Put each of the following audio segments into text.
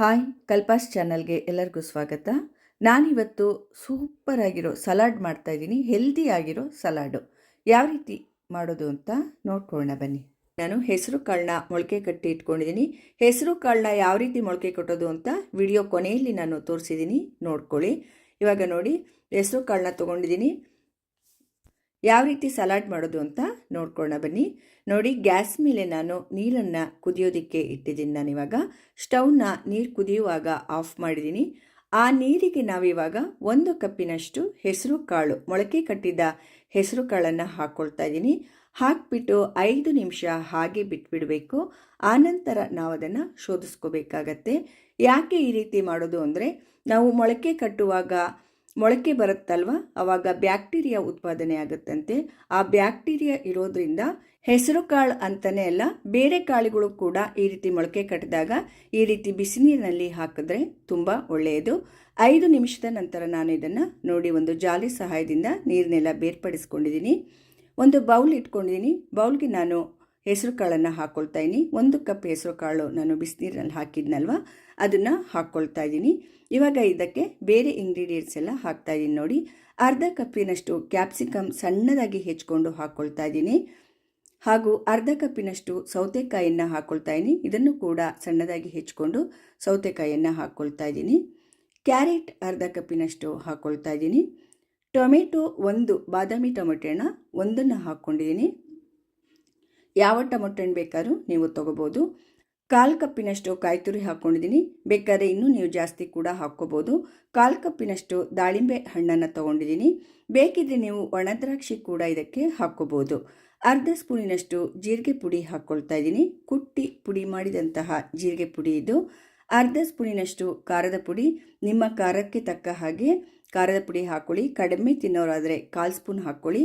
Hi ಕಲ್ಪಾಸ್ ಚಾನಲ್ಗೆ ಎಲ್ಲರಿಗೂ ಸ್ವಾಗತ. ನಾನಿವತ್ತು ಸೂಪರ್ ಆಗಿರೋ ಸಲಾಡ್ ಮಾಡ್ತಾ ಇದ್ದೀನಿ ಹೆಲ್ದಿ ಆಗಿರೋ ಸಲಾಡು. ಯಾವ ರೀತಿ ಮಾಡೋದು ಅಂತ ನೋಡ್ಕೊಳ್ಳೋಣ ಬನ್ನಿ. ನಾನು ಹೆಸರು ಕಾಳನ್ನ ಮೊಳಕೆ ಕಟ್ಟಿ ಇಟ್ಕೊಂಡಿದ್ದೀನಿ. ಹೆಸರು ಕಾಳನ್ನ ಯಾವ ರೀತಿ ಮೊಳಕೆ ಕಟ್ಟೋದು ಅಂತ ವಿಡಿಯೋ ಕೊನೆಯಲ್ಲಿ ನಾನು ತೋರಿಸಿದ್ದೀನಿ, ನೋಡ್ಕೊಳ್ಳಿ. ಇವಾಗ ನೋಡಿ, ಹೆಸರು ಕಾಳನ್ನ ತೊಗೊಂಡಿದ್ದೀನಿ. ಯಾವ ರೀತಿ ಸಲಾಡ್ ಮಾಡೋದು ಅಂತ ನೋಡ್ಕೊಳ್ಳೋಣ ಬನ್ನಿ. ನೋಡಿ, ಗ್ಯಾಸ್ ಮೇಲೆ ನಾನು ನೀರನ್ನು ಕುದಿಯೋದಕ್ಕೆ ಇಟ್ಟಿದ್ದೀನಿ ನಾನಿವಾಗ. ಸ್ಟವ್ನ ನೀರು ಕುದಿಯುವಾಗ ಆಫ್ ಮಾಡಿದ್ದೀನಿ. ಆ ನೀರಿಗೆ ನಾವಿವಾಗ ಒಂದು ಕಪ್ಪಿನಷ್ಟು ಹೆಸರು ಕಾಳು, ಮೊಳಕೆ ಕಟ್ಟಿದ ಹೆಸರು ಕಾಳನ್ನು ಹಾಕ್ಕೊಳ್ತಾ ಇದ್ದೀನಿ. ಹಾಕಿಬಿಟ್ಟು ಐದು ನಿಮಿಷ ಹಾಗೆ ಬಿಟ್ಬಿಡಬೇಕು. ಆನಂತರ ನಾವು ಅದನ್ನು ಶೋಧಿಸ್ಕೋಬೇಕಾಗತ್ತೆ. ಯಾಕೆ ಈ ರೀತಿ ಮಾಡೋದು ಅಂದರೆ, ನಾವು ಮೊಳಕೆ ಕಟ್ಟುವಾಗ ಮೊಳಕೆ ಬರುತ್ತಲ್ವ? ಅವಾಗ ಬ್ಯಾಕ್ಟೀರಿಯಾ ಉತ್ಪಾದನೆ ಆಗುತ್ತಂತೆ. ಆ ಬ್ಯಾಕ್ಟೀರಿಯಾ ಇರೋದ್ರಿಂದ ಹೆಸರು ಕಾಳು ಅಂತಲೇ ಅಲ್ಲ, ಬೇರೆ ಕಾಳುಗಳು ಕೂಡ ಈ ರೀತಿ ಮೊಳಕೆ ಕಟ್ಟಿದಾಗ ಈ ರೀತಿ ಬಿಸಿನೀರಿನಲ್ಲಿ ಹಾಕಿದ್ರೆ ತುಂಬ ಒಳ್ಳೆಯದು. ಐದು ನಿಮಿಷದ ನಂತರ ನಾನು ಇದನ್ನು ನೋಡಿ ಒಂದು ಜಾಲಿ ಸಹಾಯದಿಂದ ನೀರನ್ನೆಲ್ಲ ಬೇರ್ಪಡಿಸ್ಕೊಂಡಿದ್ದೀನಿ. ಒಂದು ಬೌಲ್ ಇಟ್ಕೊಂಡಿದ್ದೀನಿ. ಬೌಲ್ಗೆ ನಾನು ಹೆಸರು ಕಾಳನ್ನು ಹಾಕ್ಕೊಳ್ತಾ ಇದ್ದೀನಿ ಒಂದು ಕಪ್ ಹೆಸರು ಕಾಳು ನಾನು ಬಿಸಿನೀರಲ್ಲಿ ಹಾಕಿದ್ನಲ್ವ? ಅದನ್ನು ಹಾಕ್ಕೊಳ್ತಾ ಇದ್ದೀನಿ ಇವಾಗ ಇದಕ್ಕೆ ಬೇರೆ ಇಂಗ್ರೀಡಿಯೆಂಟ್ಸ್ ಎಲ್ಲ ಹಾಕ್ತಾ ಇದ್ದೀನಿ ನೋಡಿ. ಅರ್ಧ ಕಪ್ಪಿನಷ್ಟು ಕ್ಯಾಪ್ಸಿಕಮ್ ಸಣ್ಣದಾಗಿ ಹೆಚ್ಕೊಂಡು ಹಾಕ್ಕೊಳ್ತಾ ಇದ್ದೀನಿ ಹಾಗೂ ಅರ್ಧ ಕಪ್ಪಿನಷ್ಟು ಸೌತೆಕಾಯಿಯನ್ನು ಹಾಕ್ಕೊಳ್ತಾ ಇದ್ದೀನಿ ಇದನ್ನು ಕೂಡ ಸಣ್ಣದಾಗಿ ಹೆಚ್ಕೊಂಡು ಸೌತೆಕಾಯಿಯನ್ನು ಹಾಕ್ಕೊಳ್ತಾ ಇದ್ದೀನಿ ಕ್ಯಾರೆಟ್ ಅರ್ಧ ಕಪ್ಪಿನಷ್ಟು ಹಾಕ್ಕೊಳ್ತಾ ಇದ್ದೀನಿ ಟೊಮೆಟೊ ಒಂದು, ಬಾದಾಮಿ ಟೊಮೆಟೊನ ಒಂದನ್ನು ಹಾಕ್ಕೊಂಡಿದ್ದೀನಿ ಯಾವ ಟೊಮೊಟೊ ಹಣ್ಣು ಬೇಕಾದ್ರೂ ನೀವು ತೊಗೋಬೋದು. ಕಾಲು ಕಪ್ಪಿನಷ್ಟು ಕಾಯಿ ತುರಿ ಹಾಕ್ಕೊಂಡಿದ್ದೀನಿ ಬೇಕಾದರೆ ಇನ್ನೂ ನೀವು ಜಾಸ್ತಿ ಕೂಡ ಹಾಕ್ಕೋಬೋದು. ಕಾಲು ಕಪ್ಪಿನಷ್ಟು ದಾಳಿಂಬೆ ಹಣ್ಣನ್ನು ತೊಗೊಂಡಿದ್ದೀನಿ ಬೇಕಿದ್ರೆ ನೀವು ಒಣದ್ರಾಕ್ಷಿ ಕೂಡ ಇದಕ್ಕೆ ಹಾಕ್ಕೋಬೋದು. ಅರ್ಧ ಸ್ಪೂನಿನಷ್ಟು ಜೀರಿಗೆ ಪುಡಿ ಹಾಕ್ಕೊಳ್ತಾ ಇದ್ದೀನಿ ಕುಟ್ಟಿ ಪುಡಿ ಮಾಡಿದಂತಹ ಜೀರಿಗೆ ಪುಡಿ ಇದು. ಅರ್ಧ ಸ್ಪೂನಿನಷ್ಟು ಖಾರದ ಪುಡಿ. ನಿಮ್ಮ ಖಾರಕ್ಕೆ ತಕ್ಕ ಹಾಗೆ ಖಾರದ ಪುಡಿ ಹಾಕ್ಕೊಳ್ಳಿ ಕಡಿಮೆ ತಿನ್ನೋರಾದರೆ ಕಾಲು ಸ್ಪೂನ್ ಹಾಕ್ಕೊಳ್ಳಿ.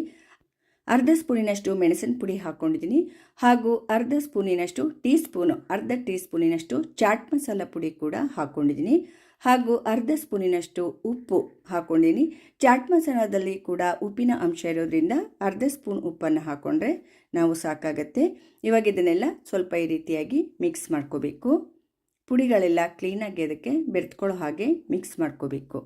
ಅರ್ಧ ಸ್ಪೂನಿನಷ್ಟು ಮೆಣಸಿನ ಪುಡಿ ಹಾಕ್ಕೊಂಡಿದ್ದೀನಿ ಹಾಗೂ ಅರ್ಧ ಸ್ಪೂನಿನಷ್ಟು ಟೀ ಸ್ಪೂನು ಅರ್ಧ ಟೀ ಸ್ಪೂನಿನಷ್ಟು ಚಾಟ್ ಮಸಾಲ ಪುಡಿ ಕೂಡ ಹಾಕ್ಕೊಂಡಿದ್ದೀನಿ ಹಾಗೂ ಅರ್ಧ ಸ್ಪೂನಿನಷ್ಟು ಉಪ್ಪು ಹಾಕ್ಕೊಂಡಿದ್ದೀನಿ ಚಾಟ್ ಮಸಾಲದಲ್ಲಿ ಕೂಡ ಉಪ್ಪಿನ ಅಂಶ ಇರೋದ್ರಿಂದ ಅರ್ಧ ಸ್ಪೂನ್ ಉಪ್ಪನ್ನು ಹಾಕ್ಕೊಂಡ್ರೆ ನಾವು ಸಾಕಾಗತ್ತೆ. ಇವಾಗ ಇದನ್ನೆಲ್ಲ ಸ್ವಲ್ಪ ಈ ರೀತಿಯಾಗಿ ಮಿಕ್ಸ್ ಮಾಡ್ಕೋಬೇಕು. ಪುಡಿಗಳೆಲ್ಲ ಕ್ಲೀನಾಗಿ ಅದಕ್ಕೆ ಬೆರೆತ್ಕೊಳ್ಳೋ ಹಾಗೆ ಮಿಕ್ಸ್ ಮಾಡ್ಕೋಬೇಕು.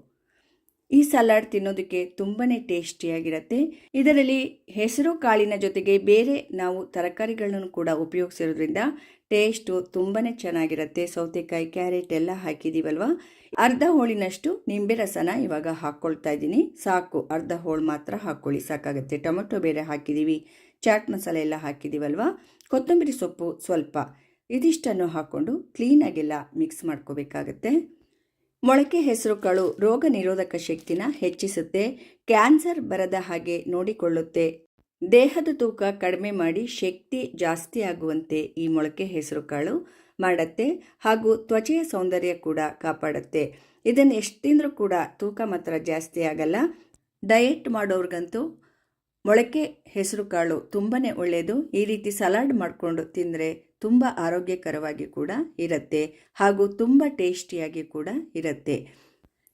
ಈ ಸಲಾಡ್ ತಿನ್ನೋದಕ್ಕೆ ತುಂಬಾ ಟೇಸ್ಟಿಯಾಗಿರುತ್ತೆ. ಇದರಲ್ಲಿ ಹೆಸರು ಕಾಳಿನ ಜೊತೆಗೆ ಬೇರೆ ನಾವು ತರಕಾರಿಗಳನ್ನು ಕೂಡ ಉಪಯೋಗಿಸಿರೋದ್ರಿಂದ ಟೇಸ್ಟು ತುಂಬಾ ಚೆನ್ನಾಗಿರುತ್ತೆ. ಸೌತೆಕಾಯಿ, ಕ್ಯಾರೆಟ್ ಎಲ್ಲ ಹಾಕಿದ್ದೀವಲ್ವ ಅರ್ಧ ಹೋಳಿನಷ್ಟು ನಿಂಬೆ ರಸನ ಇವಾಗ ಹಾಕ್ಕೊಳ್ತಾ ಇದ್ದೀನಿ. ಸಾಕು, ಅರ್ಧ ಹೋಳು ಮಾತ್ರ ಹಾಕ್ಕೊಳ್ಳಿ ಸಾಕಾಗುತ್ತೆ. ಟೊಮೆಟೊ ಬೇರೆ ಹಾಕಿದ್ದೀವಿ ಚಾಟ್ ಮಸಾಲೆ ಎಲ್ಲ ಹಾಕಿದ್ದೀವಲ್ವ ಕೊತ್ತಂಬರಿ ಸೊಪ್ಪು ಸ್ವಲ್ಪ ಇದಿಷ್ಟನ್ನು ಹಾಕ್ಕೊಂಡು ಕ್ಲೀನಾಗೆಲ್ಲ ಮಿಕ್ಸ್ ಮಾಡ್ಕೋಬೇಕಾಗತ್ತೆ. ಮೊಳಕೆ ಹೆಸರುಕಾಳು ರೋಗ ನಿರೋಧಕ ಶಕ್ತಿನ ಹೆಚ್ಚಿಸುತ್ತೆ, ಕ್ಯಾನ್ಸರ್ ಬರದ ಹಾಗೆ ನೋಡಿಕೊಳ್ಳುತ್ತೆ. ದೇಹದ ತೂಕ ಕಡಿಮೆ ಮಾಡಿ ಶಕ್ತಿ ಜಾಸ್ತಿ ಆಗುವಂತೆ ಈ ಮೊಳಕೆ ಹೆಸರುಕಾಳು ಮಾಡುತ್ತೆ ಹಾಗೂ ತ್ವಚೆಯ ಸೌಂದರ್ಯ ಕೂಡ ಕಾಪಾಡುತ್ತೆ. ಇದನ್ನು ಎಷ್ಟು ತಿಂದರೂ ಕೂಡ ತೂಕ ಮಾತ್ರ ಜಾಸ್ತಿ ಆಗಲ್ಲ. ಡಯೆಟ್ ಮಾಡೋರ್ಗಂತೂ ಮೊಳಕೆ ಹೆಸರುಕಾಳು ತುಂಬಾ ಒಳ್ಳೆಯದು ಈ ರೀತಿ ಸಲಾಡ್ ಮಾಡಿಕೊಂಡು ತಿಂದರೆ ತುಂಬ ಆರೋಗ್ಯಕರವಾಗಿ ಕೂಡ ಇರುತ್ತೆ ಹಾಗೂ ತುಂಬ ಟೇಸ್ಟಿಯಾಗಿ ಕೂಡ ಇರುತ್ತೆ.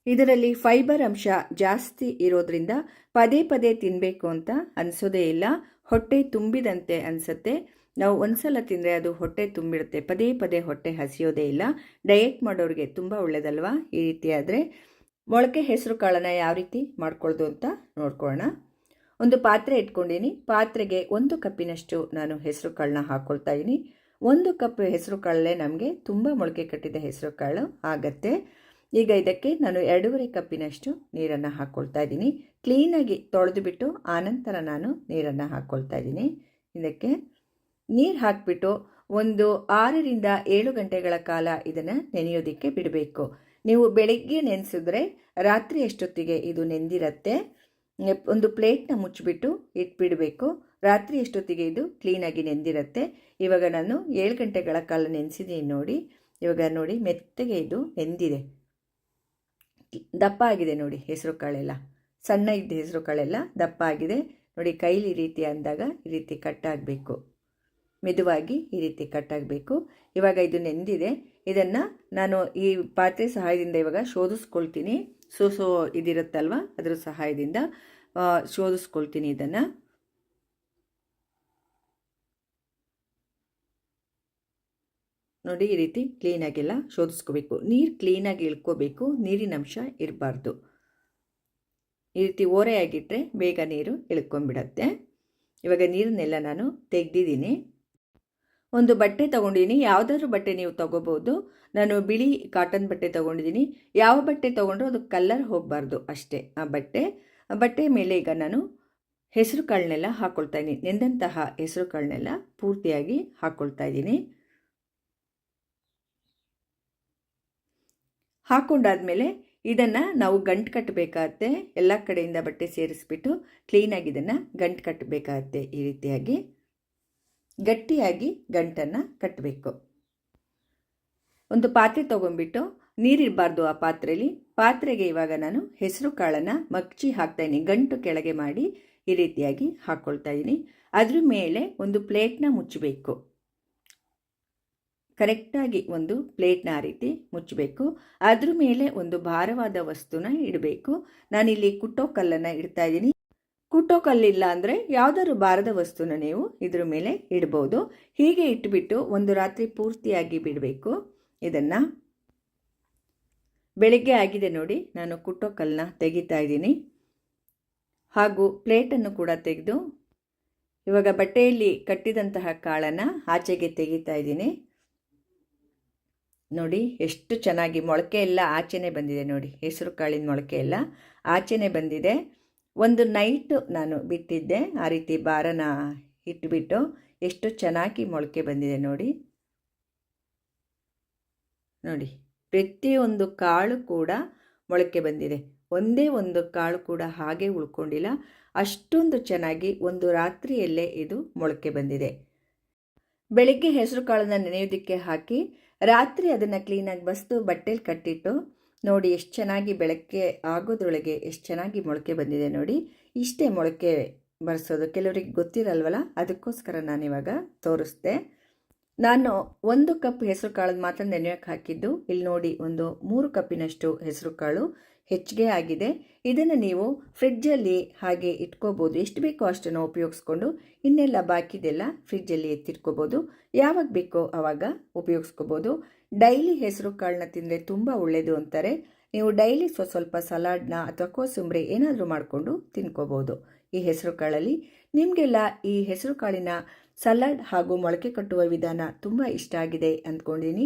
ಇದರಲ್ಲಿ ಫೈಬರ್ ಅಂಶ ಜಾಸ್ತಿ ಇರೋದ್ರಿಂದ ಪದೇ ಪದೇ ತಿನ್ನಬೇಕು ಅಂತ ಅನಿಸೋದೇ ಇಲ್ಲ. ಹೊಟ್ಟೆ ತುಂಬಿದಂತೆ ಅನಿಸುತ್ತೆ. ನಾವು ಒಂದ್ಸಲ ತಿಂದರೆ ಅದು ಹೊಟ್ಟೆ ತುಂಬಿಡುತ್ತೆ ಪದೇ ಪದೇ ಹೊಟ್ಟೆ ಹಸಿಯೋದೇ ಇಲ್ಲ. ಡಯೆಟ್ ಮಾಡೋರಿಗೆ ತುಂಬ ಒಳ್ಳೆಯದಲ್ವಾ ಈ ರೀತಿ ಆದರೆ? ಮೊಳಕೆ ಹೆಸರು ಕಾಳನ್ನು ಯಾವ ರೀತಿ ಮಾಡ್ಕೊಳ್ಳೋದು ಅಂತ ನೋಡ್ಕೊಳ್ಳೋಣ. ಒಂದು ಪಾತ್ರೆ ಇಟ್ಕೊಂಡಿನಿ. ಪಾತ್ರೆಗೆ ಒಂದು ಕಪ್ಪಿನಷ್ಟು ನಾನು ಹೆಸರು ಕಾಳನ್ನ ಹಾಕ್ಕೊಳ್ತಾ ಇದ್ದೀನಿ ಒಂದು ಕಪ್ ಹೆಸರು ಕಾಳಲ್ಲೇ ನಮಗೆ ತುಂಬ ಮೊಳಕೆ ಕಟ್ಟಿದ ಹೆಸರು ಕಾಳು ಆಗತ್ತೆ. ಈಗ ಇದಕ್ಕೆ ನಾನು ಎರಡೂವರೆ ಕಪ್ಪಿನಷ್ಟು ನೀರನ್ನು ಹಾಕ್ಕೊಳ್ತಾ ಇದ್ದೀನಿ. ಕ್ಲೀನಾಗಿ ತೊಳೆದು ಬಿಟ್ಟು ಆನಂತರ ನಾನು ನೀರನ್ನು ಹಾಕ್ಕೊಳ್ತಾ ಇದ್ದೀನಿ. ಇದಕ್ಕೆ ನೀರು ಹಾಕಿಬಿಟ್ಟು ಒಂದು ಆರರಿಂದ ಏಳು ಗಂಟೆಗಳ ಕಾಲ ಇದನ್ನು ನೆನೆಯೋದಕ್ಕೆ ಬಿಡಬೇಕು. ನೀವು ಬೆಳಗ್ಗೆ ನೆನೆಸಿದ್ರೆ ರಾತ್ರಿ ಅಷ್ಟೊತ್ತಿಗೆ ಇದು ನೆಂದಿರತ್ತೆ. ಒಂದು ಪ್ಲೇಟ್ನ ಮುಚ್ಚಿಬಿಟ್ಟು ಇಟ್ಬಿಡಬೇಕು. ರಾತ್ರಿ ಎಷ್ಟೊತ್ತಿಗೆ ಇದು ಕ್ಲೀನಾಗಿ ನೆಂದಿರುತ್ತೆ? ಇವಾಗ ನಾನು ಏಳು ಗಂಟೆಗಳ ಕಾಲ ನೆನೆಸಿದ್ದೀನಿ ನೋಡಿ. ಇವಾಗ ನೋಡಿ ಮೆತ್ತಗೆ ಇದು ನೆಂದಿದೆ. ದಪ್ಪ ಆಗಿದೆ ನೋಡಿ ಹೆಸರು ಕಾಳೆಲ್ಲ. ಸಣ್ಣ ಇದ್ದ ಹೆಸರು ಕಾಳೆಲ್ಲ ದಪ್ಪ ಆಗಿದೆ. ನೋಡಿ ಕೈಲಿ ಈ ರೀತಿ ಅಂದಾಗ ಈ ರೀತಿ ಕಟ್ಟಾಗಬೇಕು ಮೆದುವಾಗಿ ಈ ರೀತಿ ಕಟ್ಟಾಗಬೇಕು ಇವಾಗ ಇದು ನೆಂದಿದೆ. ಇದನ್ನು ನಾನು ಈ ಪಾತ್ರೆ ಸಹಾಯದಿಂದ ಇವಾಗ ಶೋಧಿಸ್ಕೊಳ್ತೀನಿ. So so ಇದಿರುತ್ತಲ್ವ? ಅದರ ಸಹಾಯದಿಂದ ಶೋಧಿಸ್ಕೊಳ್ತೀನಿ ಇದನ್ನು. ನೋಡಿ ಈ ರೀತಿ ಕ್ಲೀನಾಗೆಲ್ಲ ಶೋಧಿಸ್ಕೋಬೇಕು. ನೀರು ಕ್ಲೀನಾಗಿ ಇಳ್ಕೋಬೇಕು, ನೀರಿನ ಅಂಶ ಇರಬಾರ್ದು. ಈ ರೀತಿ ಓರೆಯಾಗಿಟ್ಟರೆ ಬೇಗ ನೀರು ಇಳ್ಕೊಂಬಿಡತ್ತೆ ಇವಾಗ ನೀರನ್ನೆಲ್ಲ ನಾನು ತೆಗೆದಿದ್ದೀನಿ. ಒಂದು ಬಟ್ಟೆ ತೊಗೊಂಡಿದ್ದೀನಿ. ಯಾವುದಾದ್ರೂ ಬಟ್ಟೆ ನೀವು ತೊಗೋಬೋದು. ನಾನು ಬಿಳಿ ಕಾಟನ್ ಬಟ್ಟೆ ತೊಗೊಂಡಿದ್ದೀನಿ. ಯಾವ ಬಟ್ಟೆ ತೊಗೊಂಡ್ರೂ ಅದು ಕಲ್ಲರ್ ಹೋಗಬಾರ್ದು ಅಷ್ಟೇ ಆ ಬಟ್ಟೆ. ಬಟ್ಟೆ ಮೇಲೆ ಈಗ ನಾನು ಹೆಸರು ಕಾಳನ್ನೆಲ್ಲ ಹಾಕ್ಕೊಳ್ತಾ ಇದ್ದೀನಿ. ನೆಂದಂತಹ ಹೆಸರು ಕಾಳನ್ನೆಲ್ಲ ಪೂರ್ತಿಯಾಗಿ ಹಾಕ್ಕೊಳ್ತಾ ಇದ್ದೀನಿ. ಹಾಕ್ಕೊಂಡಾದ್ಮೇಲೆ ಇದನ್ನು ನಾವು ಗಂಟು ಕಟ್ಟಬೇಕಾಗತ್ತೆ ಎಲ್ಲ ಕಡೆಯಿಂದ ಬಟ್ಟೆ ಸೇರಿಸ್ಬಿಟ್ಟು ಕ್ಲೀನಾಗಿ ಇದನ್ನು ಗಂಟು ಕಟ್ಟಬೇಕಾಗತ್ತೆ ಈ ರೀತಿಯಾಗಿ. ಗಟ್ಟಿಯಾಗಿ ಗಂಟನ್ನು ಕಟ್ಟಬೇಕು ಒಂದು ಪಾತ್ರೆ ತೊಗೊಂಡ್ಬಿಟ್ಟು ನೀರಿರಬಾರ್ದು ಆ ಪಾತ್ರೆಯಲ್ಲಿ ಪಾತ್ರೆಗೆ ಇವಾಗ ನಾನು ಹೆಸರು ಕಾಳನ್ನು ಮಗ್ಚಿ ಹಾಕ್ತಾಯಿದ್ದೀನಿ ಗಂಟು ಕೆಳಗೆ ಮಾಡಿ ಈ ರೀತಿಯಾಗಿ ಹಾಕ್ಕೊಳ್ತಾ ಇದ್ದೀನಿ. ಅದ್ರ ಮೇಲೆ ಒಂದು ಪ್ಲೇಟ್ನ ಮುಚ್ಚಬೇಕು. ಕರೆಕ್ಟಾಗಿ ಒಂದು ಪ್ಲೇಟ್ನ ಆ ರೀತಿ ಮುಚ್ಚಬೇಕು. ಅದ್ರ ಮೇಲೆ ಒಂದು ಭಾರವಾದ ವಸ್ತುನ ಇಡಬೇಕು. ನಾನಿಲ್ಲಿ ಕುಟ್ಟೋ ಕಲ್ಲನ್ನು ಇಡ್ತಾ ಇದ್ದೀನಿ. ಕುಟ್ಟೋ ಕಲ್ಲಿಲ್ಲ ಅಂದರೆ ಯಾವುದಾದ್ರು ಭಾರದ ವಸ್ತುನ ನೀವು ಇದ್ರ ಮೇಲೆ ಇಡ್ಬೋದು. ಹೀಗೆ ಇಟ್ಬಿಟ್ಟು ಒಂದು ರಾತ್ರಿ ಪೂರ್ತಿಯಾಗಿ ಬಿಡಬೇಕು. ಇದನ್ನು ಬೆಳಿಗ್ಗೆ ಆಗಿದೆ ನೋಡಿ, ನಾನು ಕುಟ್ಟೋ ಕಲ್ಲನ್ನ ತೆಗಿತಾ ಇದ್ದೀನಿ. ಹಾಗೂ ಪ್ಲೇಟನ್ನು ಕೂಡ ತೆಗೆದು ಇವಾಗ ಬಟ್ಟೆಯಲ್ಲಿ ಕಟ್ಟಿದಂತಹ ಕಾಳನ್ನು ಆಚೆಗೆ ತೆಗಿತಾ ಇದ್ದೀನಿ. ನೋಡಿ, ಎಷ್ಟು ಚೆನ್ನಾಗಿ ಮೊಳಕೆ ಎಲ್ಲ ಆಚೆನೆ ಬಂದಿದೆ ನೋಡಿ, ಹೆಸರು ಕಾಳಿನ ಮೊಳಕೆ ಎಲ್ಲ ಆಚೆನೆ ಬಂದಿದೆ. ಒಂದು ನೈಟು ನಾನು ಬಿಟ್ಟಿದ್ದೆ ಆ ರೀತಿ ಬಾರನ ಇಟ್ಬಿಟ್ಟು ಎಷ್ಟು ಚೆನ್ನಾಗಿ ಮೊಳಕೆ ಬಂದಿದೆ ನೋಡಿ. ನೋಡಿ, ಪ್ರತಿಯೊಂದು ಕಾಳು ಕೂಡ ಮೊಳಕೆ ಬಂದಿದೆ. ಒಂದೇ ಒಂದು ಕಾಳು ಕೂಡ ಹಾಗೆ ಉಳ್ಕೊಂಡಿಲ್ಲ, ಅಷ್ಟೊಂದು ಚೆನ್ನಾಗಿ ಒಂದು ರಾತ್ರಿಯಲ್ಲೇ ಇದು ಮೊಳಕೆ ಬಂದಿದೆ. ಬೆಳಿಗ್ಗೆ ಹೆಸರು ಕಾಳನ್ನು ನೆನೆಯೋದಕ್ಕೆ ಹಾಕಿ ರಾತ್ರಿ ಅದನ್ನು ಕ್ಲೀನಾಗಿ ಬಸ್ದು ಬಟ್ಟೆಲಿ ಕಟ್ಟಿಟ್ಟು ನೋಡಿ ಎಷ್ಟು ಚೆನ್ನಾಗಿ ಬೆಳಗ್ಗೆ ಆಗೋದ್ರೊಳಗೆ ಎಷ್ಟು ಚೆನ್ನಾಗಿ ಮೊಳಕೆ ಬಂದಿದೆ ನೋಡಿ. ಇಷ್ಟೇ ಮೊಳಕೆ ಬರೆಸೋದು. ಕೆಲವರಿಗೆ ಗೊತ್ತಿರಲ್ವಲ್ಲ? ಅದಕ್ಕೋಸ್ಕರ ನಾನಿವಾಗ ತೋರಿಸ್ದೆ. ನಾನು ಒಂದು ಕಪ್ ಹೆಸರು ಕಾಳದ ಮಾತ್ರ ನೆನೆಯೋಕೆ ಹಾಕಿದ್ದು. ಇಲ್ಲಿ ನೋಡಿ ಒಂದು ಮೂರು ಕಪ್ಪಿನಷ್ಟು ಹೆಸರು ಕಾಳು. ಹೆಚ್ಚಿಗೆ ಆಗಿದೆ. ಇದನ್ನು ನೀವು ಫ್ರಿಡ್ಜಲ್ಲಿ ಹಾಗೆ ಇಟ್ಕೋಬೋದು. ಎಷ್ಟು ಬೇಕೋ ಅಷ್ಟನ್ನು ಉಪಯೋಗಿಸ್ಕೊಂಡು ಇನ್ನೆಲ್ಲ ಬಾಕಿದೆಲ್ಲ ಫ್ರಿಡ್ಜಲ್ಲಿ ಎತ್ತಿಟ್ಕೋಬೋದು. ಯಾವಾಗ ಬೇಕೋ ಆವಾಗ ಉಪಯೋಗಿಸ್ಕೋಬೋದು. ಡೈಲಿ ಹೆಸರು ಕಾಳನ್ನ ತಿಂದರೆ ತುಂಬ ಒಳ್ಳೆಯದು ಅಂತಾರೆ. ನೀವು ಡೈಲಿ ಸ್ವ ಸ್ವಲ್ಪ ಸಲಾಡ್ನ ಅಥವಾ ಕೋಸಂಬರಿ ಏನಾದರೂ ಮಾಡಿಕೊಂಡು ತಿನ್ಕೋಬೋದು ಈ ಹೆಸರು ಕಾಳಲ್ಲಿ. ನಿಮಗೆಲ್ಲ ಈ ಹೆಸರು ಕಾಳಿನ ಸಲಾಡ್ ಹಾಗೂ ಮೊಳಕೆ ಕಟ್ಟುವ ವಿಧಾನ ತುಂಬ ಇಷ್ಟ ಆಗಿದೆ ಅಂದ್ಕೊಂಡಿನಿ.